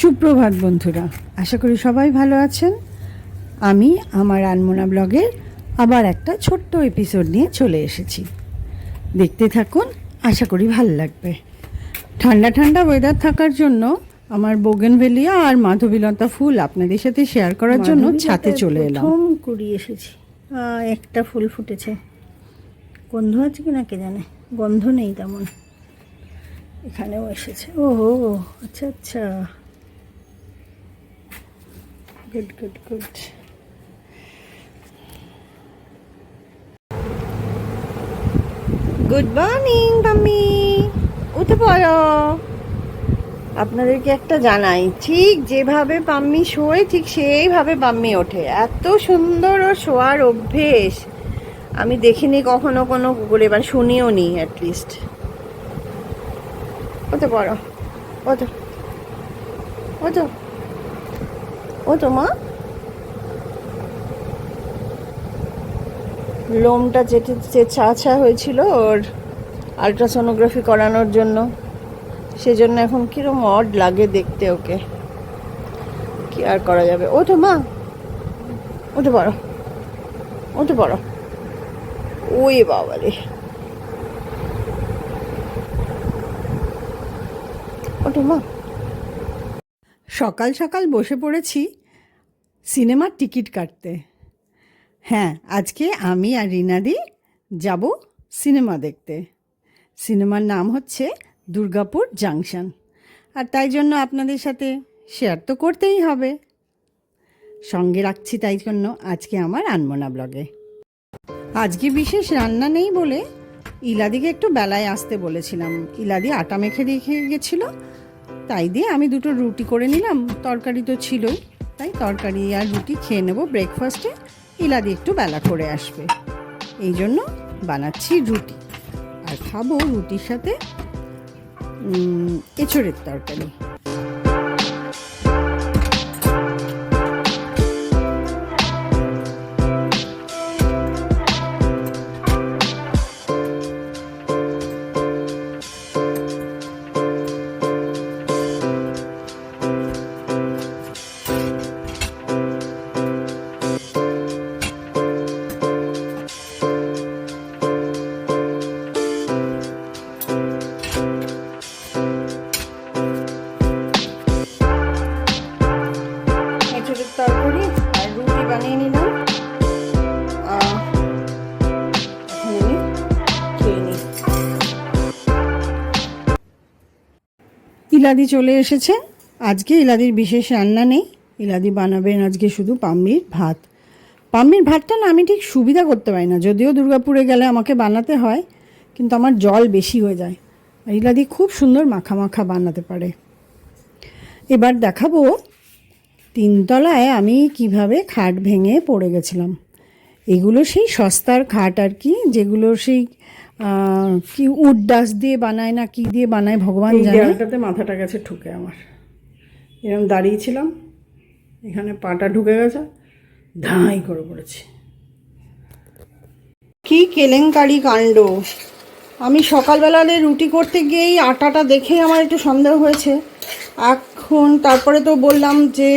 সুপ্রভাত বন্ধুরা আশা করি সবাই ভালো আছেন। আমি আমার আনমোনা ব্লগের আবার একটা ছোট্ট এপিসোড নিয়ে চলে এসেছি। দেখতে থাকুন আশা করি ভালো লাগবে। ঠান্ডা ঠান্ডা ওয়েদার থাকার জন্য আমার বোগেনভেলিয়া আর মাধবীলতা ফুল আপনাদের সাথে শেয়ার করার জন্য ছাতে চলে এলাম। প্রথম কুড়ি এসেছি। একটা ফুল ফুটেছে। গন্ধ আছে কি না কে জানে? গন্ধ নেই তেমন। এখানেও এসেছে। ও আচ্ছা আচ্ছা। Good good good good morning mummy উঠে পড়ো। আপনাদেরকে একটা জানাই, ঠিক যেভাবে পাম্মি শোয়, ঠিক সেইভাবে পাম্মি ওঠে। এত সুন্দর ও শোয়ার অভ্যেস। আমি দেখিনি কখনো কোনো কুকুরে মানে শুনিও নি অ্যাটলিস্ট ও তো বড় ও তো ও তো মা লোমটা যেতে যে ছা ছা হয়েছিল ওর আলট্রাসোনোগ্রাফি করানোর জন্য। সেজন্য এখন কিরম অড লাগে দেখতে ওকে। কি আর করা যাবে? ও তো মা ও তো বড় ও তো বড় ওই বাবা রে ও তো মা সকাল সকাল বসে পড়েছি সিনেমার টিকিট কাটতে। হ্যাঁ আজকে আমি আর রিনাদি যাব সিনেমা দেখতে। সিনেমার নাম হচ্ছে দুর্গাপুর জাংশন। আর তাই জন্য আপনাদের সাথে শেয়ার তো করতেই হবে। সঙ্গে রাখছি তাই জন্য আজকে আমার আনমোনা ব্লগে। আজকে বিশেষ রান্না নেই বলে ইলাদিকে একটু বেলায় আসতে বলেছিলাম। ইলাদি আটা মেখে রেখে গেছিল। তাই দিয়ে আমি দুটো রুটি করে নিলাম। তরকারি তো ছিলই, তাই তরকারি আর রুটি খেয়ে নেব ব্রেকফাস্টে ইলাদি একটু বেলা করে আসবে। এই জন্য বানাচ্ছি রুটি। আর খাব রুটির সাথে এছড়ের তরকারি। ইলাদি চলে এসেছে। আজকে ইলাদির বিশেষ রান্না নেই। ইলাদি বানাবেন আজকে শুধু পাম্মির ভাত। পাম্মির ভাতটা না আমি ঠিক সুবিধা করতে পারি না। যদিও দুর্গাপুরে গেলে আমাকে বানাতে হয়, কিন্তু আমার জল বেশি হয়ে যায়। আর ইলাদি খুব সুন্দর মাখা মাখা বানাতে পারে। এবার দেখাবো তিনতলায় আমি কীভাবে খাট ভেঙে পড়ে গেছিলাম। এগুলো সেই সস্তার খাট আর কি, যেগুলো সেই কি উড ডাস্ট দিয়ে বানায় না কি দিয়ে বানায় ভগবান জানে? মাথাটা গেছে ঠুকে আমার। এরকম দাঁড়িয়েছিলাম এখানে পাটা ঢুকে গেছে ধাই করে পড়েছি। কি কেলেঙ্কারি কাণ্ড। আমি সকালবেলাতে রুটি করতে গিয়েই আটাটা দেখে আমার একটু সন্দেহ হয়েছে। এখন তারপরে তো বললাম যে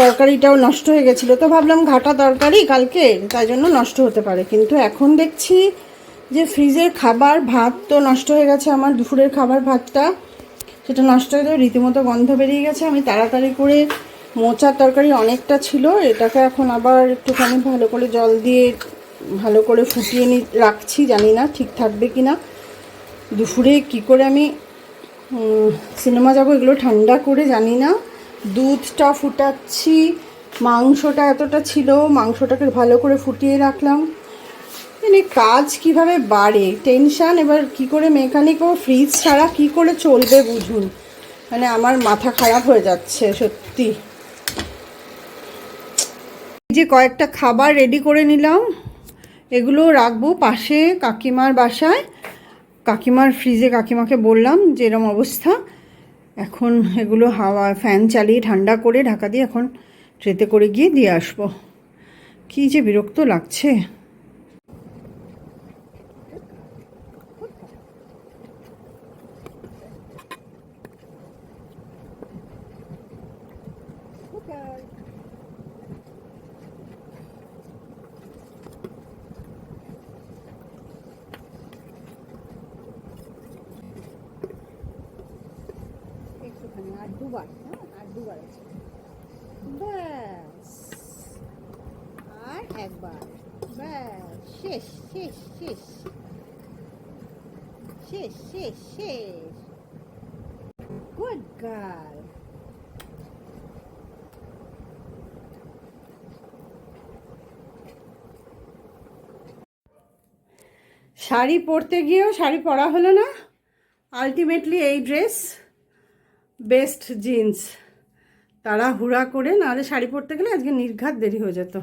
তরকারিটাও নষ্ট হয়ে গেছিল তো ভাবলাম ঘাটা তরকারি কালকে তাই জন্য নষ্ট হতে পারে। কিন্তু এখন দেখছি যে ফ্রিজের খাবার ভাত তো নষ্ট হয়ে গেছে আমার, দুপুরের খাবার ভাতটা। সেটা নষ্ট হয়ে রীতিমতো গন্ধ বেরিয়ে গেছে। আমি তাড়াতাড়ি করে মোচার তরকারি অনেকটা ছিল, এটাকে এখন আবার একটুখানি ভালো করে জল দিয়ে ভালো করে ফুটিয়ে নি রাখছি, জানি না ঠিক থাকবে কি না। দুপুরে কি করে আমি সিনেমা যাব এগুলো ঠান্ডা করে জানি না। দুধটা ফুটাচ্ছি, মাংসটা এতটা ছিল, মাংসটাকে ভালো করে ফুটিয়ে রাখলাম। মানে কাজ কীভাবে বাড়ে? টেনশান এবার কি করে মেকানিক ও ফ্রিজ ছাড়া কি করে চলবে বুঝুন? মানে আমার মাথা খারাপ হয়ে যাচ্ছে, সত্যি। যে কয়েকটা খাবার রেডি করে নিলাম, এগুলো রাখব পাশে কাকিমার বাসায়। কাকিমার ফ্রিজে কাকিমাকে বললাম যে এরম অবস্থা। এখন এগুলো হাওয়া ফ্যান চালিয়ে ঠান্ডা করে ঢাকা দিয়ে এখন ট্রেতে করে গিয়ে দিয়ে আসব। কী যে বিরক্ত লাগছে। দুবার হ্যাঁ? আর দুবার ব্যাস। আর একবার। ব্যাস, শেষ শেষ শেষ। শেষ শেষ শেষ। Good girl. শাড়ি পরতে গিয়েও শাড়ি পরা হলো না। আলটিমেটলি এই ড্রেস বেস্ট জিন্স। তারা হুড়া করে নাহলে শাড়ি পরতে গেলে আজকে নির্ঘাত দেরি হয়ে যেত।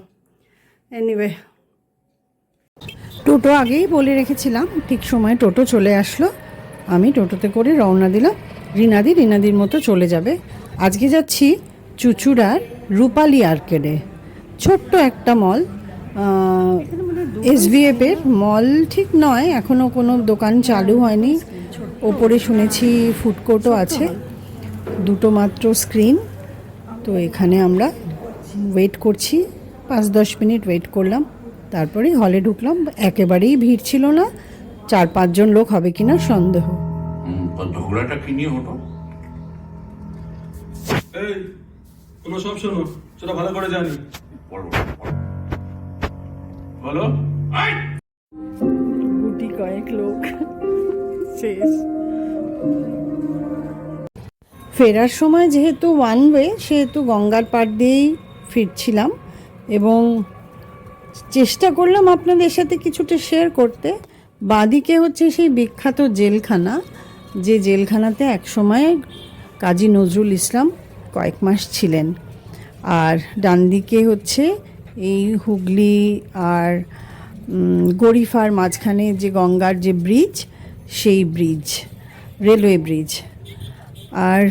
এনিওয়ে টোটো আগেই বলে রেখেছিলাম, ঠিক সময় টোটো চলে আসলো। আমি টোটোতে করে রওনা দিলাম। রিনাদি রিনাদির মতো চলে যাবে। আজকে যাচ্ছি চুচুড়ার রূপালি আর্কেডে। ছোট্ট একটা মল এসভিএফ এর মল ঠিক নয়, এখনও কোনো দোকান চালু হয়নি। ওপরে শুনেছি ফুড কোর্টও আছে। দুটো মাত্র স্ক্রিন তো এখানে আমরা ওয়েট করছি। পাঁচ দশ মিনিট ওয়েট করলাম। তারপরে হলে ঢুকলাম। একেবারেই ভিড় ছিল না। চার পাঁচজন লোক হবে কিনা সন্দেহ। ঝগড়াটা কি নিয়ে হতো? এই তোমরা সব শোনো। সেটা ভালো করে জানি। বলো বলো। বলো। আই! গুটি কয়েক লোক। শেষ। ফেরার সময় যেহেতু ওয়ান ওয়ে সেহেতু গঙ্গার পাড় দিয়েই ফিরছিলাম এবং চেষ্টা করলাম আপনাদের সাথে কিছুটা শেয়ার করতে। বাদিকে হচ্ছে সেই বিখ্যাত জেলখানা, যে জেলখানাতে একসময় কাজী নজরুল ইসলাম কয়েক মাস ছিলেন। আর ডান দিকে হচ্ছে এই হুগলি আর গরিফার মাঝখানে যে গঙ্গার যে ব্রিজ সেই ব্রিজ রেলওয়ে ব্রিজ আর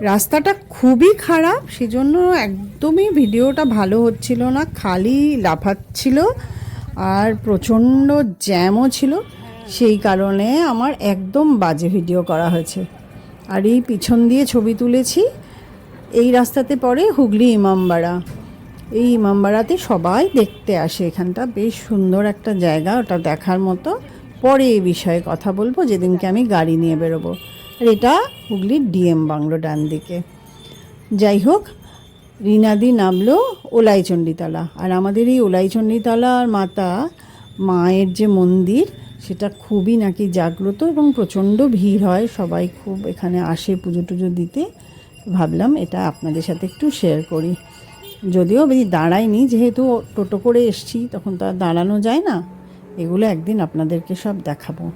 রাস্তাটা খুবই খারাপ, সেজন্য একদমই ভিডিওটা ভালো হচ্ছিল না, খালি লাফাচ্ছিল আর প্রচণ্ড জ্যামও ছিল। সেই কারণে আমার একদম বাজে ভিডিও করা হয়েছে। আর এই পিছন দিয়ে ছবি তুলেছি, এই রাস্তাতে পড়ে হুগলি ইমামবাড়া। এই ইমামবাড়াতে সবাই দেখতে আসে এখানটা, বেশ সুন্দর একটা জায়গা, ওটা দেখার মতো। পরে এই বিষয়ে কথা বলব, যেদিনকে আমি গাড়ি নিয়ে বেরোবো। আর এটা হুগলির ডিএম বাংলো ডান দিকে। যাই হোক রিনাদি নামলো ওলাইচণ্ডীতলা। আর আমাদের এই ওলাইচণ্ডীতলার মাতা মায়ের যে মন্দির, সেটা খুবই নাকি জাগ্রত এবং প্রচণ্ড ভিড় হয়। সবাই খুব এখানে আসে পুজো টুজো দিতে। ভাবলাম এটা আপনাদের সাথে একটু শেয়ার করি। যদিও বেশি দাঁড়াইনি, যেহেতু টোটো করে এসছি, তখন তো আর দাঁড়ানো যায় না। এগুলো একদিন আপনাদেরকে সব দেখাবো।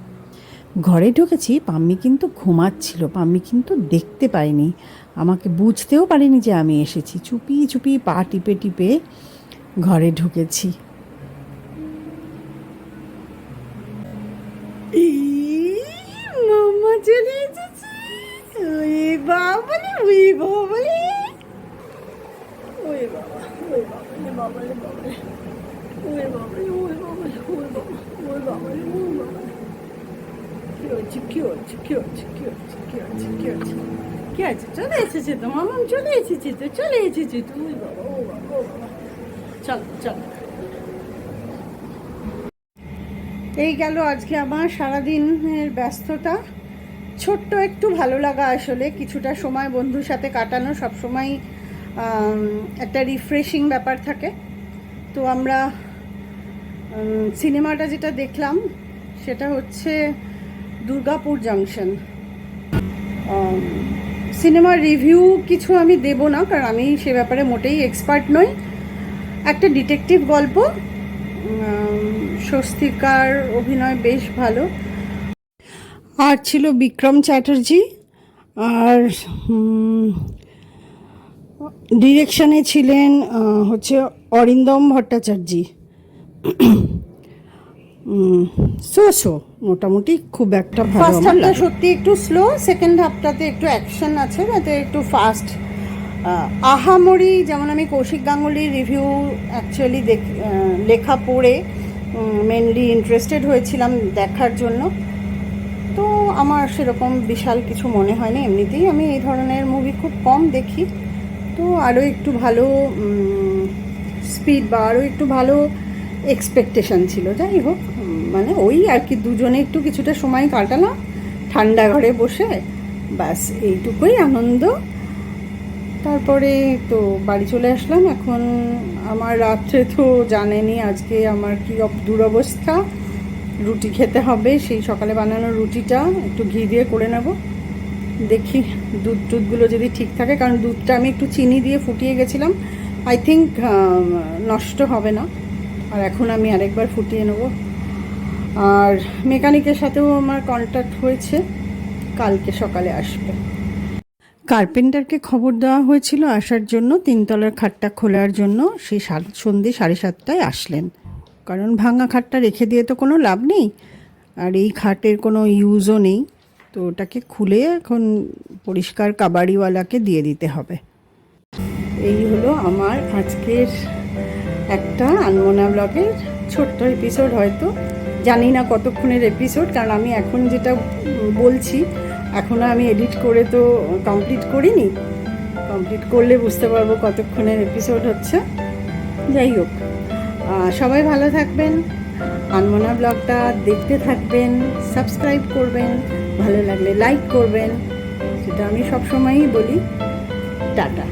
ঘরে ঢুকেছি, পাম্মি কিন্তু ঘুমাচ্ছিল, পাম্মি কিন্তু দেখতে পাইনি। আমাকে বুঝতেও পারিনি যে আমি এসেছি। চুপি চুপি পা টিপে টিপে ঘরে ঢুকেছি। বাবা কি হচ্ছে কি হচ্ছে কি হচ্ছে কি হচ্ছে কি হচ্ছে কি হচ্ছে কি আছে চলে এসেছে তো, মামা, চলে এসেছে তো, চলে এসেছে তো। ওই বাবা চল চল। এই গেল আজকে আমার সারাদিনের ব্যস্ততা। ছোট্ট একটু ভালো লাগা আসলে, কিছুটা সময় বন্ধুর সাথে কাটানো, সব সময় একটা রিফ্রেশিং ব্যাপার থাকে। তো আমরা সিনেমাটা যেটা দেখলাম, সেটা হচ্ছে দুর্গাপুর জাংশন। সিনেমার রিভিউ কিছু আমি দেব না, কারণ আমি সে ব্যাপারে মোটেই এক্সপার্ট নই। একটা ডিটেকটিভ গল্প। স্বস্তিকার, অভিনয় বেশ ভালো। আর ছিল বিক্রম চ্যাটার্জি। আর ডিরেকশনে ছিলেন হচ্ছে অরিন্দম ভট্টাচার্য। So so. মোটামুটি খুব একটা ভালো halfটা লাগে। সত্যি একটু স্লো সেকেন্ড হাফটাতে একটু অ্যাকশন আছে যাতে একটু ফাস্ট আহামরি যেমন আমি কৌশিক গাঙ্গুলির রিভিউ অ্যাকচুয়ালি লেখা পড়ে মেনলি ইন্টারেস্টেড হয়েছিলাম দেখার জন্য। তো আমার সেরকম বিশাল কিছু মনে হয়নি এমনিতেই আমি এই ধরনের মুভি খুব কম দেখি। তো আরও একটু ভালো স্পিড বা আরও একটু ভালো এক্সপেকটেশন ছিল যাই হোক। মানে ওই আর কি দুজনে একটু কিছুটা সময় কাটালাম, ঠান্ডা ঘরে বসে, ব্যাস এইটুকুই আনন্দ। তারপরে তো বাড়ি চলে আসলাম, এখন আমার রাত্রে তো জানেনি আজকে আমার কি দুরবস্থা। রুটি খেতে হবে, সেই সকালে বানানো রুটিটা একটু ঘি দিয়ে করে নেব। দেখি দুধ টুধগুলো যদি ঠিক থাকে, কারণ দুধটা আমি একটু চিনি দিয়ে ফুটিয়ে গেছিলাম। আই থিঙ্ক নষ্ট হবে না। আর এখন আমি আরেকবার ফুটিয়ে নেব। আর মেকানিকের সাথেও আমার কন্ট্যাক্ট হয়েছে। কালকে সকালে আসবে। কার্পেন্টারকে খবর দেওয়া হয়েছিল আসার জন্য তিনতলার খাটটা খোলার জন্য। সে সন্ধে সাড়ে সাতটায় আসলেন। কারণ ভাঙা খাটটা রেখে দিয়ে তো কোনো লাভ নেই। আর এই খাটের কোনো ইউজও নেই। তো ওটাকে খুলে এখন পরিষ্কার কাবাড়িওয়ালাকে দিয়ে দিতে হবে। এই হলো আমার আজকের একটা আনমোনা ব্লগের ছোট্ট এপিসোড হয়তো। জানি না কতক্ষণের এপিসোড কারণ আমি এখন যেটা বলছি এখনও আমি এডিট করে তো কমপ্লিট করিনি। কমপ্লিট করলে বুঝতে পারব কতক্ষণের এপিসোড হচ্ছে। যাই হোক সবাই ভালো থাকবেন। আনমোনা ব্লগটা দেখতে থাকবেন সাবস্ক্রাইব করবেন, ভালো লাগলে লাইক করবেন। সেটা আমি সবসময়ই বলি। টাটা।